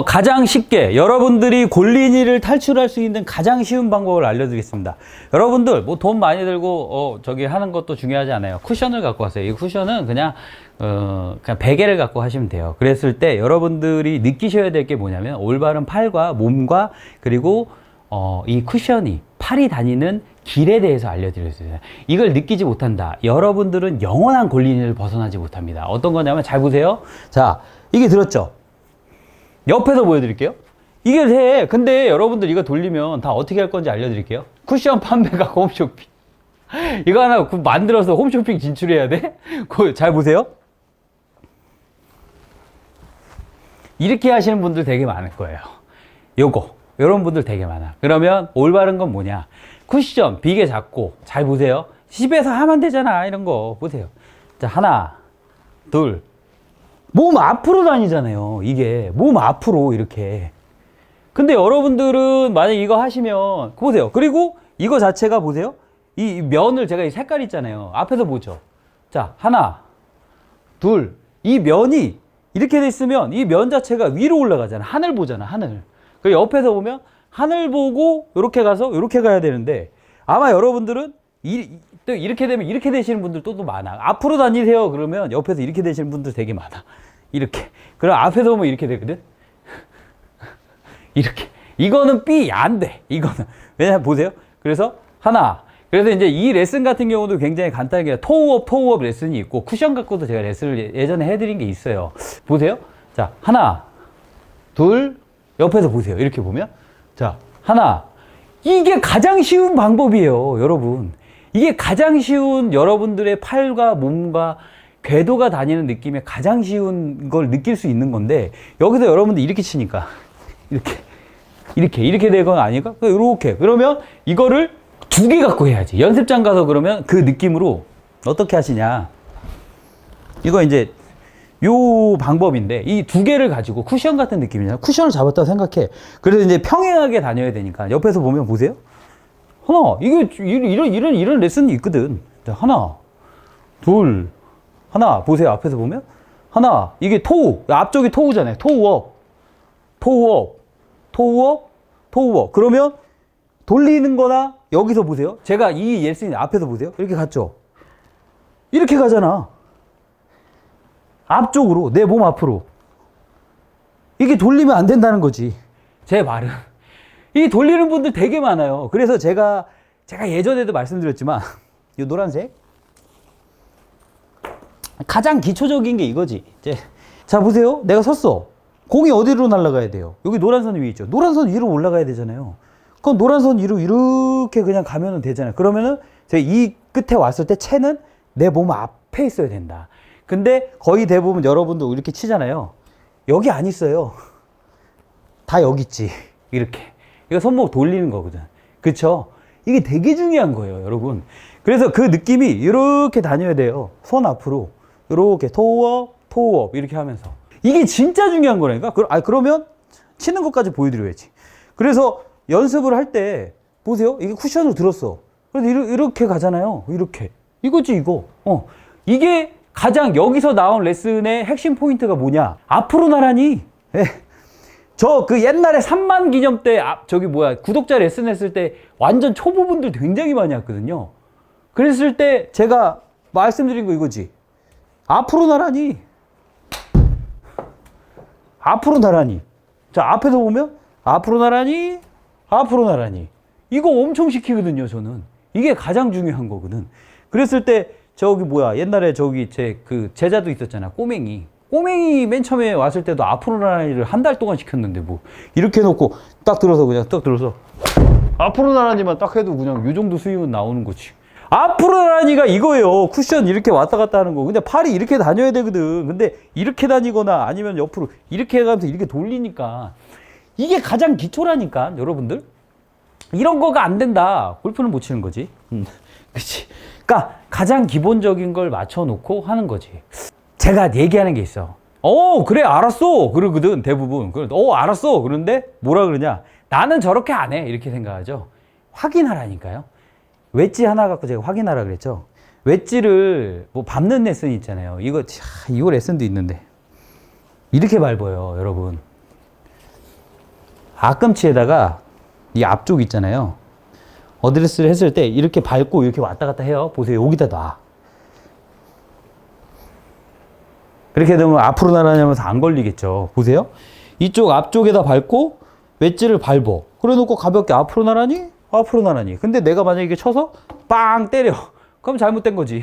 어, 가장 쉽게 여러분들이 골린이를 탈출할 수 있는 가장 쉬운 방법을 알려드리겠습니다. 여러분들 뭐 돈 많이 들고 어, 저기 하는 것도 중요하지 않아요. 쿠션을 갖고 왔어요. 이 쿠션은 그냥 어, 그냥 베개를 갖고 하시면 돼요. 그랬을 때 여러분들이 느끼셔야 될 게 뭐냐면 올바른 팔과 몸과 그리고 어, 이 쿠션이 팔이 다니는 길에 대해서 알려드렸어요. 이걸 느끼지 못한다. 여러분들은 영원한 골린이를 벗어나지 못합니다. 어떤 거냐면 잘 보세요. 자, 이게 들었죠? 옆에서 보여드릴게요. 이게 돼. 근데 여러분들 이거 돌리면 다 어떻게 할 건지 알려드릴게요. 쿠션 판매가 홈쇼핑. 이거 하나 그 만들어서 홈쇼핑 진출해야 돼? 잘 보세요. 이렇게 하시는 분들 되게 많을 거예요. 요거. 이런 분들 되게 많아. 그러면 올바른 건 뭐냐? 쿠션, 비계 잡고, 잘 보세요. 집에서 하면 되잖아. 이런 거. 보세요. 자, 하나, 둘. 몸 앞으로 다니잖아요. 이게. 몸 앞으로 이렇게. 근데 여러분들은 만약 이거 하시면, 보세요. 그리고 이거 자체가 보세요. 이 면을 제가 이 색깔 있잖아요. 앞에서 보죠. 자, 하나, 둘. 이 면이 이렇게 돼 있으면 이 면 자체가 위로 올라가잖아. 하늘 보잖아, 하늘. 그 옆에서 보면 하늘 보고 이렇게 가서 이렇게 가야 되는데 아마 여러분들은 이, 또 이렇게 되면 이렇게 되시는 분들도 또 많아. 앞으로 다니세요. 그러면 옆에서 이렇게 되시는 분들 되게 많아. 이렇게. 그럼 앞에서 보면 이렇게 되거든. 이렇게. 이거는 B 안 돼. 이거는. 왜냐면 보세요. 그래서 하나. 그래서 이제 이 레슨 같은 경우도 굉장히 간단하게 토우업, 토우업 레슨이 있고 쿠션 갖고도 제가 레슨을 예전에 해드린 게 있어요. 보세요. 자, 하나, 둘, 옆에서 보세요. 이렇게 보면. 자, 하나. 이게 가장 쉬운 방법이에요, 여러분. 이게 가장 쉬운 여러분들의 팔과 몸과 궤도가 다니는 느낌의 가장 쉬운 걸 느낄 수 있는 건데, 여기서 여러분들 이렇게 치니까, 이렇게, 이렇게, 이렇게 되건 아닐까? 이렇게. 그러면 이거를 두 개 갖고 해야지. 연습장 가서 그러면 그 느낌으로 어떻게 하시냐. 이거 이제 요 방법인데 이 두 개를 가지고 쿠션 같은 느낌이잖아. 쿠션을 잡았다고 생각해. 그래서 이제 평행하게 다녀야 되니까 옆에서 보면 보세요. 하나 이게 이런 이런 이런 레슨이 있거든. 자, 하나, 둘, 하나 보세요. 앞에서 보면 하나 이게 토우 앞쪽이 토우잖아요. 토우업, 토우업, 토우업, 토우업. 그러면 돌리는 거나 여기서 보세요. 제가 이 레슨 앞에서 보세요. 이렇게 갔죠. 이렇게 가잖아. 앞쪽으로 내 몸 앞으로 이게 돌리면 안 된다는 거지 제 말은 이 돌리는 분들 되게 많아요. 그래서 제가 제가 예전에도 말씀드렸지만 이 노란색? 가장 기초적인 게 이거지. 이제 자 보세요. 내가 섰어. 공이 어디로 날아가야 돼요? 여기 노란 선 위에 있죠. 노란 선 위로 올라가야 되잖아요. 그럼 노란 선 위로 이렇게 그냥 가면 되잖아요. 그러면은 이 끝에 왔을 때 채는 내 몸 앞에 있어야 된다. 근데 거의 대부분 여러분도 이렇게 치잖아요. 여기 안 있어요. 다 여기 있지. 이렇게. 이거 손목 돌리는 거거든. 그쵸? 이게 되게 중요한 거예요, 여러분. 그래서 그 느낌이 이렇게 다녀야 돼요. 손 앞으로. 이렇게 토우업, 토우업 이렇게 하면서. 이게 진짜 중요한 거라니까? 그, 아, 그러면 치는 것까지 보여드려야지. 그래서 연습을 할 때, 보세요. 이게 쿠션을 들었어. 그래서 이렇게 가잖아요. 이렇게. 이거지, 이거. 어. 이게 가장 여기서 나온 레슨의 핵심 포인트가 뭐냐? 앞으로 나란히. 예. 저 그 옛날에 3만 기념 때, 아, 저기 뭐야, 구독자 레슨 했을 때 완전 초보분들 굉장히 많이 왔거든요. 그랬을 때 제가 말씀드린 거 이거지. 앞으로 나란히. 앞으로 나란히. 자, 앞에서 보면 앞으로 나란히, 앞으로 나란히. 이거 엄청 시키거든요, 저는. 이게 가장 중요한 거거든. 그랬을 때 저기 뭐야 옛날에 저기 제 그 제자도 있었잖아 꼬맹이 꼬맹이 맨 처음에 왔을 때도 앞으로 나란히를 한 달 동안 시켰는데 뭐 이렇게 해놓고 딱 들어서 그냥 딱 들어서 앞으로 나란히만 딱 해도 그냥 요 정도 수익은 나오는 거지. 앞으로 나란히가 이거예요. 쿠션 이렇게 왔다 갔다 하는 거. 근데 팔이 이렇게 다녀야 되거든. 근데 이렇게 다니거나 아니면 옆으로 이렇게 해가면서 이렇게 돌리니까 이게 가장 기초라니까 여러분들. 이런 거가 안 된다. 골프는 못 치는 거지. 음, 그치. 그러니까 가장 기본적인 걸 맞춰 놓고 하는 거지. 제가 얘기하는 게 있어. 어, 그래, 알았어. 그러거든, 대부분. 어, 알았어. 그런데 뭐라 그러냐. 나는 저렇게 안 해. 이렇게 생각하죠. 확인하라니까요. 웨지 하나 갖고 제가 확인하라 그랬죠. 웨지를 뭐 밟는 레슨이 있잖아요. 이거, 차, 이거 레슨도 있는데. 이렇게 밟아요, 여러분. 앞꿈치에다가 이 앞쪽 있잖아요. 어드레스를 했을 때 이렇게 밟고 이렇게 왔다 갔다 해요. 보세요. 여기다 놔. 그렇게 되면 앞으로 나가냐면서 안 걸리겠죠. 보세요. 이쪽 앞쪽에다 밟고 웨지를 밟어. 그래 놓고 가볍게 앞으로 나라니? 앞으로 나라니. 근데 내가 만약에 이게 쳐서 빵 때려. 그럼 잘못된 거지.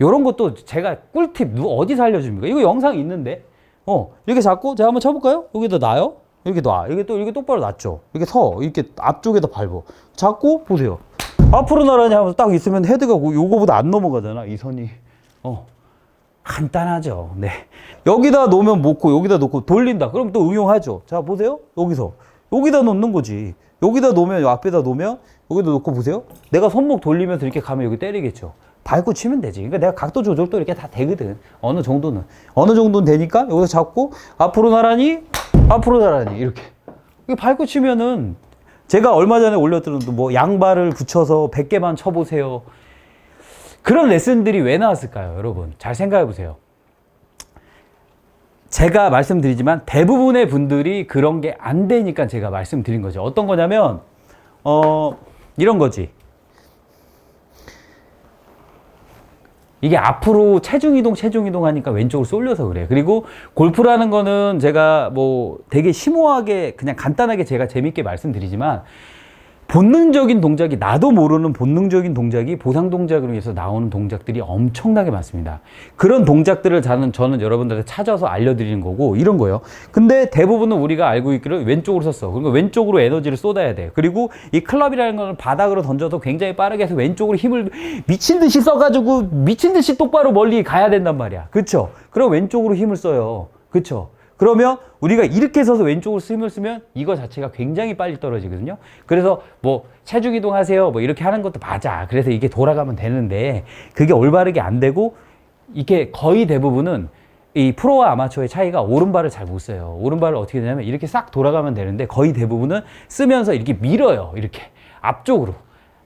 요런 것도 제가 꿀팁 누 어디서 알려줍니까? 이거 영상 있는데. 어, 이렇게 잡고 제가 한번 쳐볼까요? 여기다 놔요. 이렇게 놔. 이게 또 이렇게 똑바로 놨죠. 이렇게 서. 이렇게 앞쪽에다 밟어. 잡고 보세요. 앞으로 나라니 하면서 딱 있으면 헤드가 요거보다 안 넘어가잖아. 이 선이. 어. 간단하죠. 네. 여기다 놓으면 놓고 여기다 놓고 돌린다. 그럼 또 응용하죠. 자, 보세요. 여기서. 여기다 놓는 거지. 여기다 놓으면 요 앞에다 놓으면 여기다 놓고 보세요. 내가 손목 돌리면서 이렇게 가면 여기 때리겠죠. 밟고 치면 되지. 그러니까 내가 각도 조절도 이렇게 다 되거든. 어느 정도는. 어느 정도는 되니까 여기서 잡고 앞으로 나란히 앞으로 나란히 이렇게. 밟고 치면은 제가 얼마 전에 올렸던 뭐 양발을 붙여서 100개만 쳐보세요. 그런 레슨들이 왜 나왔을까요, 여러분? 잘 생각해 보세요. 제가 말씀드리지만 대부분의 분들이 그런 게 안 되니까 제가 말씀드린 거죠. 어떤 거냐면, 어, 이런 거지. 이게 앞으로 체중 이동, 체중 이동 하니까 왼쪽으로 쏠려서 그래요. 그리고 골프라는 거는 제가 뭐 되게 심오하게 그냥 간단하게 제가 재밌게 말씀드리지만 본능적인 동작이 나도 모르는 본능적인 동작이 보상 동작으로 해서 나오는 동작들이 엄청나게 많습니다. 그런 동작들을 저는, 저는 여러분들한테 찾아서 알려드리는 거고 이런 거예요. 근데 대부분은 우리가 알고 있기를 왼쪽으로 썼어. 그러니까 왼쪽으로 에너지를 쏟아야 돼. 그리고 이 클럽이라는 걸 바닥으로 던져도 굉장히 빠르게 해서 왼쪽으로 힘을 미친 듯이 써가지고 미친 듯이 똑바로 멀리 가야 된단 말이야. 그쵸? 그럼 왼쪽으로 힘을 써요. 그쵸? 그러면 우리가 이렇게 서서 왼쪽으로 힘을 쓰면 이거 자체가 굉장히 빨리 떨어지거든요. 그래서 뭐 체중 이동하세요. 뭐 이렇게 하는 것도 맞아. 그래서 이게 돌아가면 되는데 그게 올바르게 안 되고 이게 거의 대부분은 이 프로와 아마추어의 차이가 오른발을 잘 못 써요. 오른발을 어떻게 되냐면 이렇게 싹 돌아가면 되는데 거의 대부분은 쓰면서 이렇게 밀어요. 이렇게 앞쪽으로.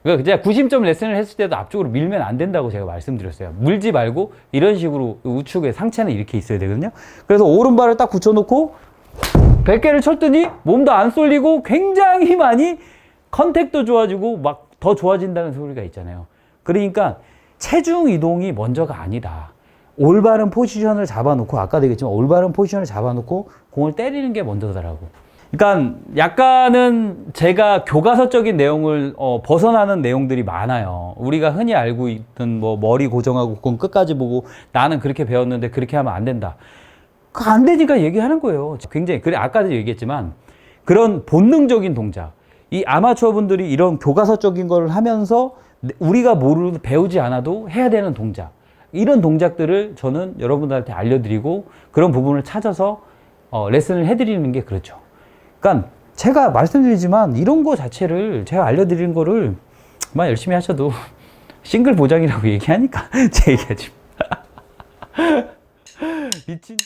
그러니까 제가 구심점 레슨을 했을 때도 앞쪽으로 밀면 안 된다고 제가 말씀드렸어요. 물지 말고 이런 식으로 우측에 상체는 이렇게 있어야 되거든요. 그래서 오른발을 딱 붙여놓고 100개를 쳤더니 몸도 안 쏠리고 굉장히 많이 컨택도 좋아지고 막 더 좋아진다는 소리가 있잖아요. 그러니까 체중 이동이 먼저가 아니다. 올바른 포지션을 잡아놓고 아까도 얘기했지만 올바른 포지션을 잡아놓고 공을 때리는 게 먼저더라고. 그러니까 약간은 제가 교과서적인 내용을 어, 벗어나는 내용들이 많아요. 우리가 흔히 알고 있던 뭐 머리 고정하고 공 끝까지 보고 나는 그렇게 배웠는데 그렇게 하면 안 된다. 그 안 되니까 얘기하는 거예요. 굉장히 그래 아까도 얘기했지만 그런 본능적인 동작. 이 아마추어 분들이 이런 교과서적인 걸 하면서 우리가 모르 배우지 않아도 해야 되는 동작. 이런 동작들을 저는 여러분들한테 알려드리고 그런 부분을 찾아서 어, 레슨을 해드리는 게 그렇죠. 그러니까 제가 말씀드리지만 이런 거 자체를 제가 알려드린 거를 만 열심히 하셔도 싱글 보장이라고 얘기하니까 제 얘기가 지금 미친.